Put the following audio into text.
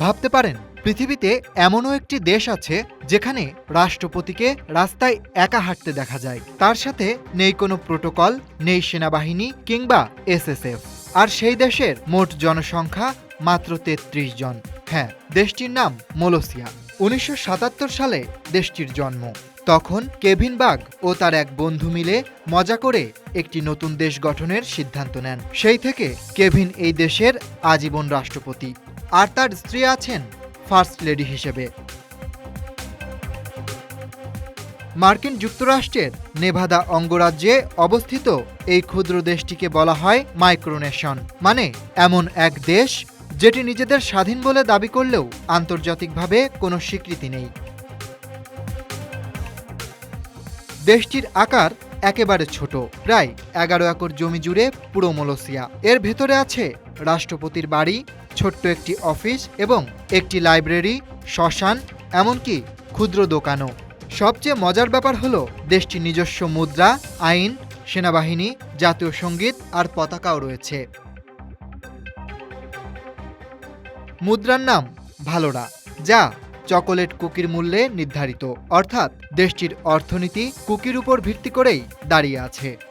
ভাবতে পারেন, পৃথিবীতে এমনও একটি দেশ আছে যেখানে রাষ্ট্রপতিকে রাস্তায় একা হাঁটতে দেখা যায়। তার সাথে নেই কোনো প্রোটোকল, নেই সেনাবাহিনী কিংবা এসএসএফ। আর সেই দেশের মোট জনসংখ্যা মাত্র তেত্রিশ জন। হ্যাঁ দেশটির নাম মোলোসিয়া। উনিশশো সাতাত্তর সালে দেশটির জন্ম। তখন কেভিন বাগ ও তার এক বন্ধু মিলে মজা করে একটি নতুন দেশ গঠনের সিদ্ধান্ত নেন। সেই থেকে কেভিন এই দেশের আজীবন রাষ্ট্রপতি। আর তার স্ত্রী আছেন ফার্স্ট লেডি হিসেবে। মার্কিন যুক্তরাষ্ট্রের নেভাদা অঙ্গরাজ্যে অবস্থিত এই ক্ষুদ্র দেশটিকে বলা হয় মাইক্রোনেশন। মানে এমন এক দেশ যেটি নিজেদের স্বাধীন বলে দাবি করলেও আন্তর্জাতিকভাবে কোনো স্বীকৃতি নেই। দেশটির আকার একেবারে ছোট, প্রায় এগারো একর জমি জুড়ে পুরো মোলোসিয়া। এর ভেতরে আছে রাষ্ট্রপতির বাড়ি, ছোট্ট একটি অফিস এবং একটি লাইব্রেরি, শ্মশান, এমনকি ক্ষুদ্র দোকানও। সবচেয়ে মজার ব্যাপার হলো দেশটির নিজস্ব মুদ্রা, আইন, সেনাবাহিনী, জাতীয় সংগীত আর পতাকাও রয়েছে। মুদ্রার নাম ভালোরা, যা চকোলেট কুকির মূল্যে নির্ধারিত। অর্থাৎ দেশটির অর্থনীতি কুকির উপর ভিত্তি করেই দাঁড়িয়ে আছে।